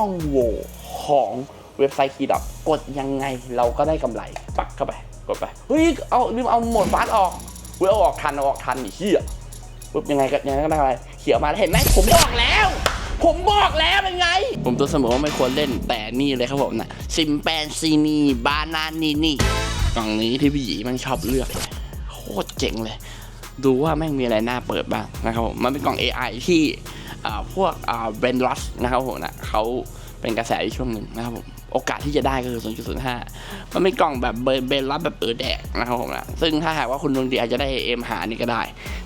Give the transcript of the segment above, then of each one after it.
ช่องโหว่ของเว็บไซต์คีดอกดยังไงเราก็ได้กำไร ปักเข้าไป กดไป เฮ้ย เอาลืมเอาหมดฟาสต์ออกเว้ยเอาออกทันเอาออกทันอีเหี้ยปุ๊บยังไงก็ยังไงก็ได้อะไรเขียวมาแล้วเห็นไหมผมบอกแล้ว ผมบอกแล้วเป็นไง ผมตัวเสมอว่าไม่ควรเล่นแต่นี่เลยครับผมนะซิมแปนซีนีบานานีนี่กล่องนี้ที่พี่หยีมันชอบเลือกเลยโคตรเจ๋งเลย ดูว่าแม่งมีอะไรน่าเปิดบ้างนะครับผมมันเป็นกล่อง AI ที่ พวกเบรนรัสนะครับผมนะเขาเป็นกระแสในช่วงหนึ่งนะครับผมโอกาสที่จะได้ก็คือ 0.05 มันเป็นกล่องแบบเบรนรัสแบบเออแดกนะครับผมนะซึ่งถ้าหากว่าคุณดวงดีอาจจะได้เอ็มหานี่ก็ได้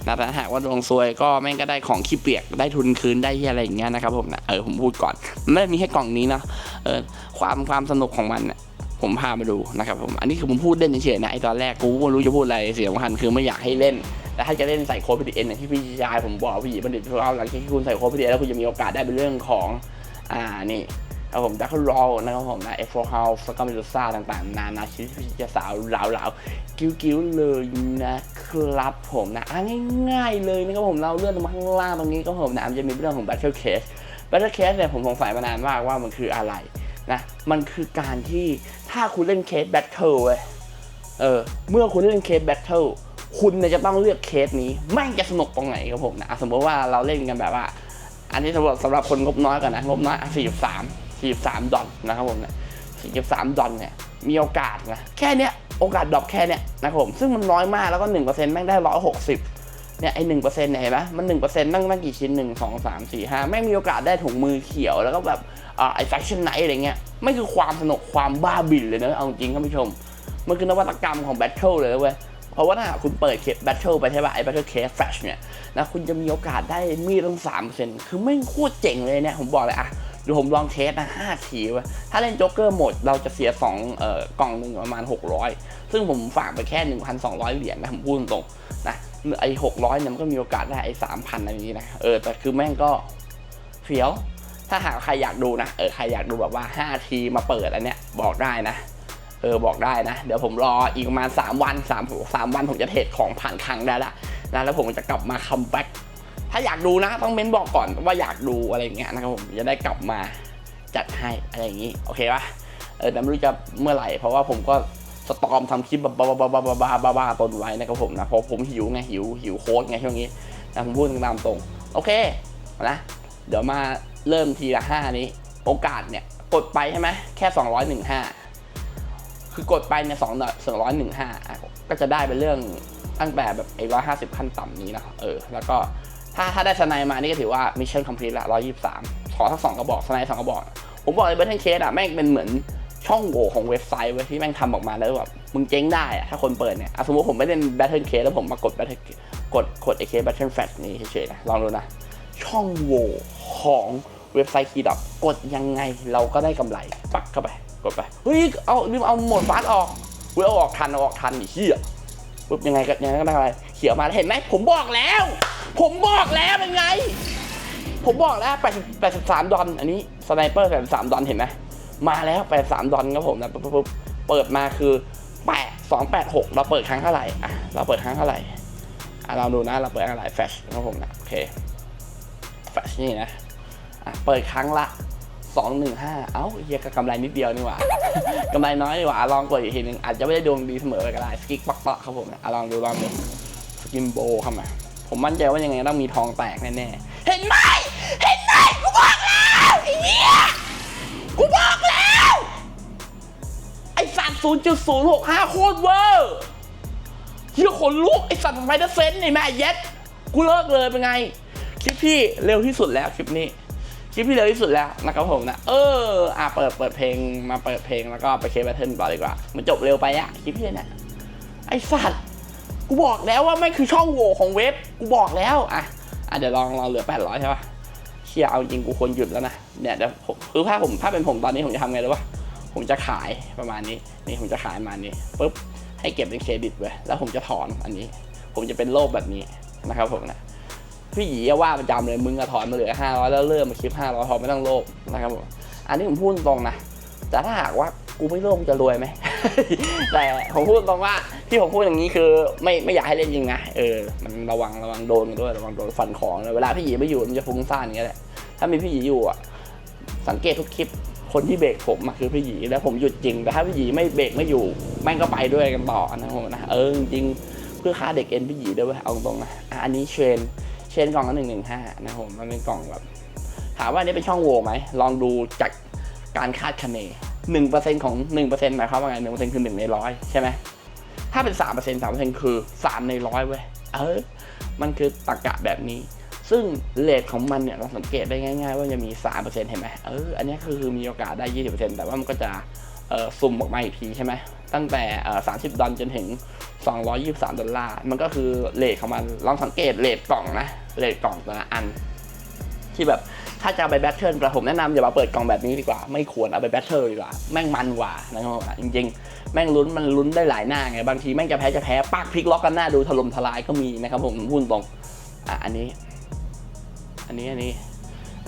นะแต่ถ้าหากว่าดวงซวยก็แม่งก็ได้ของขี้เปียกได้ทุนคืนได้ที่อะไรอย่างเงี้ยนะครับผมนะเออผมพูดก่อนมันไม่ได้มีแค่กล่องนี้นะเออความความสนุกของมันเนี่ย ผมพามาดูนะครับผมอันนี้คือผมพูดเล่นเฉยๆนะไอตอนแรกกูก็ไม่รู้จะพูดอะไรเสียงสำคัญคือไม่อยากให้เล่นแต่ถ้าจะเล่นใส่โค้ด PDN อย่างที่พี่ชายผมบอกพี่หยีบัณฑิตเราหลังจากที่คุณใส่โค้ด PDN แล้วคุณจะมีโอกาสได้เป็นเรื่องของอ่านี่ครับผมดักรอลนะครับผมนะเอฟโฟเฮาส์แล้วก็เมดูซ่าต่างๆ นานาชนิดที่จะสาวเหลาๆกิ้วๆเลยนะครับผมนะอะง่ายๆเลยนะครับผมเราเลื่อนลงมาข้างล่างตรงนี้ก็ผมนะมันจะมีเรื่องของ Battle Case Battle Case เนี่ยผมสงสัยมานานมากว่ามันคืออะไร นะมันคือการที่ถ้าคุณเล่นเคส Battle เว้ยเออเมื่อคุณเล่นเคสแบทเทิลคุณเนี่ยจะต้องเลือกเคสนี้แม่งจะสนุกตรงไหนครับผมนะสมมติว่าเราเล่นกันแบบว่า อันนี้สำหรับสำหรับคนงบน้อยก่อนนะงบน้อยอะ43 43ดอลนะครับผมนะ43ดอลเนี่ยมีโอกาสนะแค่เนี้ยโอกาสดรอปแค่เนี้ยนะครับผมซึ่งมันน้อยมากแล้วก็1%แม่งได้160 เนี่ยไอหนึ่งเปอร์เซ็นต์เนี่ยเห็นไหมมันหนึ่งเปอร์เซ็นต์นั่งนั่งกี่ชิ้นหนึ่งสองสามสี่ห้าแม่มีโอกาสได้ถุงมือเขียวแล้วก็แบบอไอแฟชั่นไนท์อะไรเงี้ยไม่คือความสนุกความบ้าบิ่นเลยนะเอาจริงท่านผู้ชม มันคือนวัตกรรมของแบทเทิลเลยนะเว้ยเพราะว่าถ้าคุณเปิดเคสแบทเทิลไปใช่ป่ะไอ้แบทเทิลเคสแฟชเนี่ยนะคุณจะมีโอกาสได้มีดตั้งสามเปอร์เซ็นต์คือไม่โคตรเจ๋งเลยเนี่ยผมบอกเลยอะเดี๋ยวผมลองเทสนะห้าทีว้ยถ้าเล่นโจ๊กเกอร์หมดเราจะเสียสองเอ่อกล่องหนึ่งประมาณ600ซึ่งผมฝากไปแค่1,200เหรียญนะผมพูดตรงๆนะ ไอ้600เนี่ยมันก็มีโอกาสได้ไอ้3,000อะไรอย่างนี้นะเออแต่คือแม่งก็เฟี้ยว ถ้าหากใครอยากดูนะเออใครอยากดูแบบว่า5ทีมาเปิดอันเนี้ยบอกได้นะเออบอกได้นะ เดี๋ยวผมรออีกประมาณ 3 วัน3 3วันผมจะเทรดของผ่านครั้งได้ละนะแล้วผมจะกลับมาคัมแบ็กถ้าอยากดูนะต้องเม้นบอกก่อนว่าอยากดูอะไรเงี้ยนะครับผมจะได้กลับมาจัดให้อะไรอย่างงี้โอเคปะเออแต่ไม่รู้จะเมื่อไหร่เพราะว่าผมก็ สตอมทำคลิปบ้าบ้าบ้าบ้าบ้าบ้าบ้าตนไว้นะครับผมนะเพราะผมหิวไงหิวหิวโค้ดไงช่วงนี้นะผมพูดตามตรง โอเคนะเดี๋ยวมาเริ่มทีละห้านี้ โอกาสเนี่ยกดไปใช่ไหมแค่215คือกดไปเนี่ยสองสองร้อยหนึ่งห้าก็จะได้เป็นเรื่องตั้งแต่แบบไอ้ร้อยห้าสิบขั้นต่ำนี้นะเออแล้วก็ถ้าถ้าได้สไนมานี่ก็ถือว่ามิชชั่นคอมพลีทละร้อยยี่สิบสามขอทั้งสองกระบอกสไนสองกระบอก ผมบอกเลยเบทเทนเคสอะแม่งเป็นเหมือน ช่องโหว่ของเว็บไซต์เว้ยที่แม่งทำออกมาแล้วแบบมึงเจ๊งได้อะถ้าคนเปิดเนี่ยสมมติผมไม่เล่น Battle Case แล้วผมมากด Battle กดกด AK Battle Flash นี่เฉยๆนะลองดูนะ ช่องโหว่ของเว็บไซต์คีดอกดยังไงเราก็ได้กำไร ปักเข้าไป กดไป เฮ้ย เอาลืมเอาหมดฟาสออกเว้ยเอาออกทันเอาออกทันอีเหี้ยปุ๊บยังไงก็ยังไงก็ได้อะไรเขียวมาเห็นไหมผมบอกแล้ว ผมบอกแล้วเป็นไง ผมบอกแล้ว80 83ดอลอันนี้สไนเปอร์83 ดอลเห็นไหม มาแล้ว 83 ดอลครับผมนะปุ๊บปุ๊บปุ๊บเปิดมาคือ 8 286 เราเปิดครั้งเท่าไหร่อะเราเปิดครั้งเท่าไหร่อะเราดูนะเราเปิดครั้งเท่าไหร่แฟชครับผมนะโอเคแฟชนี่นะอะเปิดครั้งละ 215 เอ้าเฮียก็กำไรนิดเดียวนี่หว่ากำไรน้อยดีกว่าลองกดอีกทีหนึงอาจจะไม่ได้ดวงดีเสมอไปก็ได้สกิกปักเปักครับผมนะอะลองดูลองดูสกิมโบเข้ามาผมมั่นใจว่ายังไงต้องมีทองแตกแน่ๆเห็นไหมเห็นไหมกูบอกแล้วไอ้เหี้ย กูบอกแล้ว ไอ้สัตว์0.065โคตรเวอร์เฮียขนลุกไอ้สัตว์ไฟเดอร์เซนนี่แม่เย็ดกูเลิกเลยเป็นไง คลิปพี่เร็วที่สุดแล้วคลิปนี้ คลิปที่เร็วที่สุดแล้วนะครับผมนะ เออ อะเปิดเปิดเพลงมาเปิดเพลงแล้วก็ไปเคสแบทเทิลต่อดีกว่า มันจบเร็วไปอะคลิปพี่เนี่ยไอ้สัตว์กูบอกแล้วว่าไม่คือช่องโหว่ของเว็บ กูบอกแล้ว อะ อะเดี๋ยวลองลองเหลือ 800 ใช่ปะ ชียเอาจริงกูควรหยุดแล้วนะเนี่ยเดี๋ยวผมคือถ้าผมถ้าเป็นผมตอนนี้ผมจะทำไงรู้ปะผมจะขายประมาณนี้ นี่ผมจะขายประมาณนี้ปุ๊บให้เก็บเป็นเครดิตไว้แล้วผมจะถอนอันนี้ ผมจะเป็นโลภแบบนี้นะครับผมนะพี่หยีว่าประจำเลยมึงอะถอนมาเหลือห้าร้อยแล้วเริ่มมาคลิปห้าร้อยพอไม่ต้องโลภนะครับผมอันนี้ผมพูดตรงนะแต่ถ้าหากว่า กูไม่โลภกูจะรวยไหม แต่ผมพูดตรงว่าที่ผมพูดอย่างนี้คือไม่ไม่อยากให้เล่นจริงนะเออมันระวังระวังโดนกันด้วยระวังโดนฟันของนะเวลาพี่หยีไม่อยู่มันจะฟุ้งซ่านอย่างเงี้ยแหละถ้ามีพี่หยีอยู่อะสังเกตทุกคลิปคนที่เบรกผมอะคือพี่หยีแล้วผมหยุดจริงแต่ถ้าพี่หยีไม่เบรกไม่อยู่แม่งก็ไปด้วยกันต่อนะผมนะเออจริงๆเพื่อค่าเด็กเอ็นพี่หยีด้วยเวยเอาตรงๆนะอะอันนี้เชนเชนกล่องละหนึ่งหนึ่งห้านะผมมันเป็นกล่องแบบถามว่าอันนี้เป็นช่องโหว่ไหมลองดูจากการคาดคะเน หนึ่งเปอร์เซ็นของหนึ่งเปอร์เซ็นต์หมายความว่าไงหนึ่งเปอร์เซ็นต์คือหนึ่งในร้อยใช่ไหมถ้าเป็นสามเปอร์เซ็นต์สามเปอร์เซ็นต์คือสามในร้อยเว้ยเออ มันคือตรรกะแบบนี้ ซึ่งเลทของมันเนี่ยเราสังเกตได้ง่าย ๆ ว่าจะมี3%เปอร์เซ็นเห็นไหมเอออันนี้คือมีโอกาสได้20%แต่ว่ามันก็จะเอ่อซุ่มออกมาอีกทีใช่ไหมตั้งแต่เอ่อ30ดอลจนถึง223ดอลลาร์มันก็คือเลทของมันลองสังเกตเลทกล่องนะเลทกล่องแต่ละอัน ที่แบบ ถ้าจะเอาไปแบทเทิลประผมแนะนำอย่ามาเปิดกล่องแบบนี้ดีกว่า ไม่ควรเอาไปแบทเทิลดีกว่า แม่งมันกว่านะครับจริงๆ แม่งลุ้นมันลุ้นได้หลายหน้าไง บางทีแม่งจะแพ้จะแพ้ปักพลิกล็อกกันหน้าดูถล่มทลายก็มีนะครับผมพูดตรงอะอันนี้ อันนี้อันนี้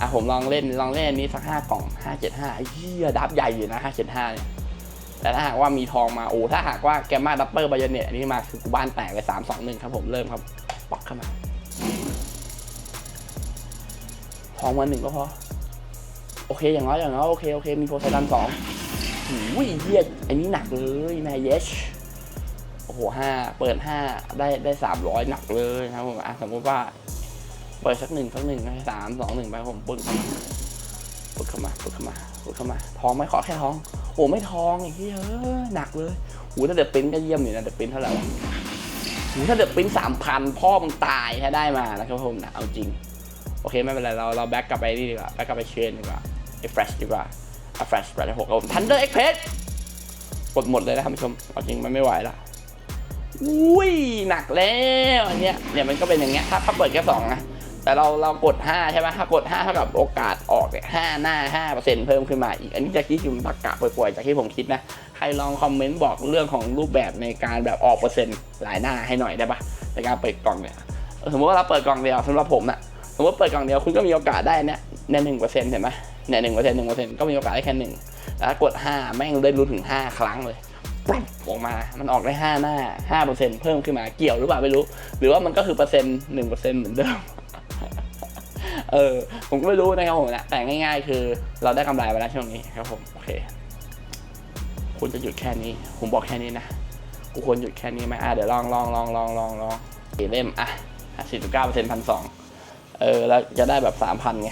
อะผมลองเล่นลองเล่นนี้สักห้ากล่องห้าเจ็ดห้าเหี้ยดับใหญ่อยู่นะห้าเจ็ดห้าเนี่ยแต่ถ้าหากว่ามีทองมาโอ้ถ้าหากว่าแกมมาดับเบิลไบายเนตอันนี้มาคือกูบ้านแตกเลยสามสองหนึ่งครับผมเริ่มครับปักเข้ามา ทองมาหนึ่งก็พอ โอเคอย่างน้อยอย่างน้อยโอเคโอเคมีโพไซดอนสองหูยเหี้ยอันนี้หนักเลยแม่เยชโอ้โหห้าเปิดห้าได้ได้สามร้อยหนักเลยนะครับผมอะสมมติว่า เปิดสักหนึ่งสักหนึ่งให้สามสองหนึ่งไปผมปึ้งปึ้งเข้ามาปึ้งเข้ามาปึ้งเข้ามาทองไม่ขอแค่ทอง โอ้ไม่ทองไอ้เหี้ยเอ้ยหนักเลยหูถ้าเดือดปิ้นก็เยี่ยมอยู่นะเดือดปิ้นเท่าไหร่หูถ้าเดือดปิ้นสามพันพ่อมึงตายถ้าได้มานะครับผมนะเอาจริง อเคไม่เป็นไรเราเราแบ็กกลับไปนี่ดีกว่าแบ็กกลับไปเชนดีกว่าไอ้แฟลชดีกว่าเอาแฟลชแฟลชหกเอาทันเดอร์เอ็กเพสกดหมดเลยนะท่านผู้ชมจริงมันไม่ไหวละอุ้ยหนักแล้วอันเนี้ยเนี่ยมันก็เป็นอย่างเงี้ยถ้าถ้าเปิดแค่สองนะแต่เราเรากด 5 ใช่ไหมถ้ากด5เท่ากับโอกาสออกเนี่ยห้าหน้า5เปอร์เซ็นต์เพิ่มขึ้นมาอีก อันนี้จากที่ผมตรกกะป่วยๆจากที่ผมคิดนะ ใครลองคอมเมนต์บอกเรื่องของรูปแบบในการแบบออกเปอร์เซ็นต์หลายหน้าให้หน่อยได้ปะในการเปิดกล่องเนี่ย สมมติว่าเราเปิดกล่องเดียวสำหรับผมนะ สมมติเปิดกล่องเดียวคุณก็มีโอกาสได้เนี่ยเนี่ยหนึ่งเปอร์เซ็นต์เห็นไหมเนี่ยหนึ่งเปอร์เซ็นต์หนึ่งเปอร์เซ็นต์ก็มีโอกาสได้แค่หนึ่งแล้วกดห้าแม่งได้รู้นถึงห้าครั้งเลยปุ๊บออกมา มันออกได้ห้าหน้าห้าเปอร์เซ็นต์เพิ่มขึ้นมาเกี่ยวหรือเปล่าไม่รู้ หรือว่ามันก็คือเปอร์เซ็นต์หนึ่งเปอร์เซ็นต์เหมือนเดิมเออผมก็ไม่รู้นะครับผมนะแต่ง่ายๆ คือเราได้กำไรไปแล้วช่วงนี้ครับผมโอเค คุณจะหยุดแค่นี้ ผมบอกแค่นี้นะกูควรหยุดแค่นี้ไหมอะเดี๋ยวลองลองลองลองลองลองสี่เล่มอะสี่สิบเก้าเปอร์เซ็นต์พันสอง เออแล้วจะได้แบบสามพันไง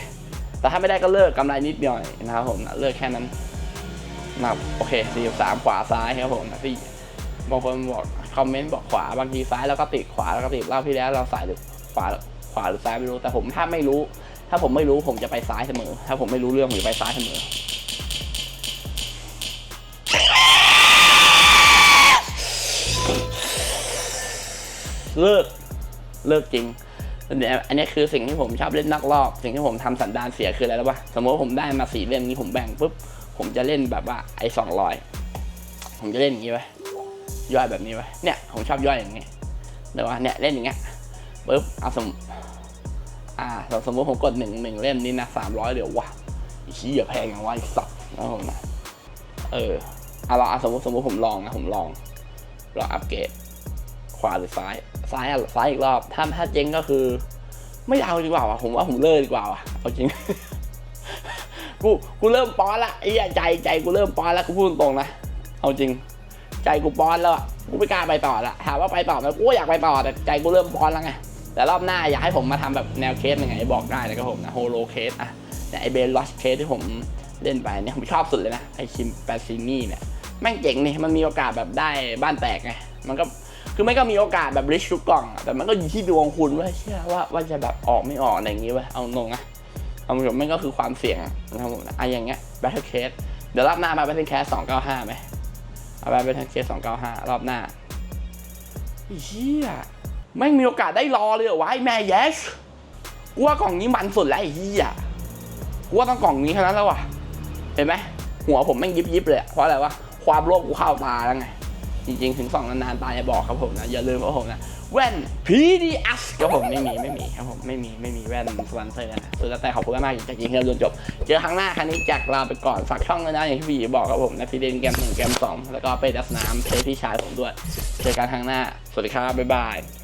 แต่ถ้าไม่ได้ก็เลิกกำไรนิดหน่อยนะครับผมนะเลิกแค่นั้นนะโอเคสี่สามขวาซ้ายครับผมนะที่บางคนบอกคอมเมนต์บอกขวาบางทีซ้ายแล้วก็ติดขวาแล้วก็ติดรอบที่แล้วเราสายหรือขวาขวาหรือซ้ายไม่รู้ แต่ผมถ้าไม่รู้ ถ้าผมไม่รู้ผมจะไปซ้ายเสมอ ถ้าผมไม่รู้เรื่องผมจะไปซ้ายเสมอเลิก เลิกจริง อันนี้คือสิ่งที่ผมชอบเล่นนักรอบ สิ่งที่ผมทำสันดานเสียคืออะไรรู้ป่ะสมมติว่าผมได้มาสี่เล่มนี้ผมแบ่งปุ๊บผมจะเล่นแบบว่าไอ้สองร้อยผมจะเล่นอย่างนี้ไว้ย่อยแบบนี้ไว้เนี่ยผมชอบย่อยอย่างนี้เดี๋ยวว่าเนี่ยเล่นอย่างเงี้ยปุ๊บเอาสมอ่าสมมติผมกดหนึ่งหนึ่งเล่มนี้นะสามร้อยเดี๋ยววะชี้อย่าแพงอย่างว่าสัตว์นะผมนะเออเอาเราสมมติสมมติผมลองนะผมลองลองอัปเกรดขวาหรือซ้าย ซ้ายอะซ้ายอีกรอบ ถ้าถ้าเจ๊งก็คือ ไม่เอาดีกว่าว่ะผมว่าผมเลิกดีกว่าว่ะเอาจริง กูกูเริ่มป้อนละไอ้ใจใจกูเริ่มป้อนล้วกูพูดตรงนะเอาจริง ใจกูป้อนแล้วอะกูไม่กล้าไปต่อละถามว่าไปต่อไหมกูอยากไปต่อแต่ใจกูเริ่มป้อนแล้วไงแต่รอบหน้าอยากให้ผมมาทำแบบแนวเคสยังไงบอกได้นะครับผมนะโฮโลเคสอะแต่ไอเบลลอสเคสที่ผมเล่นไปเนี่ยผมชอบสุดเลยนะไอคิมแปซินี่เนี่ยแม่งเจ๋งนี่มันมีโอกาสแบบได้บ้านแตกไงมันก็ คือไม่ก็มีโอกาสแบบริชทุกกล่องแต่มันก็อยู่ที่ดวงคุณว่าเชื่อว่าว่าจะแบบออกไม่ออกอะไรอย่างงี้เว้ยเอาตรงนะเอาตรงมันก็คือความเสี่ยงนะครับผมนะอะอย่างเงี้ย Battle Case เดี๋ยวรอบหน้ามา Battle Case 295ไหมเอาไป Battle Case 295รอบหน้าเชี่ยไม่มีโอกาสได้รอเลยเหรอวะไอ้แม่ yes กูว่ากล่องนี้มันสุดแล้วไอ้เหี้ยกูว่าต้องกล่องนี้เท่านั้นแล้วว่ะ เห็นไหมหัวผมแม่งยิบยิบเลยเพราะอะไรวะความโลภกูเข้าตาแล้วไง จริงๆ ถึงสองนานๆตายจะบอกครับผมนะ อย่าลืมครับผมนะ แว่น PDS ครับผมไม่มีไม่มีครับผมไม่มีไม่มีแว่นสปอนเซอร์นะสุดแล้วแต่ขอบคุณมากๆจากจริงที่เราจนจบ เจอครั้งหน้าครั้งนี้จากลาไปก่อนฝากช่องด้วยนะอย่างที่พี่บอกครับผมนะพี่เล่นเกมหนึ่งเกมสองแล้วก็ไปดับน้ำเพลย์พี่ชายผมด้วย เจอกันครั้งหน้า สวัสดีครับบ๊ายบาย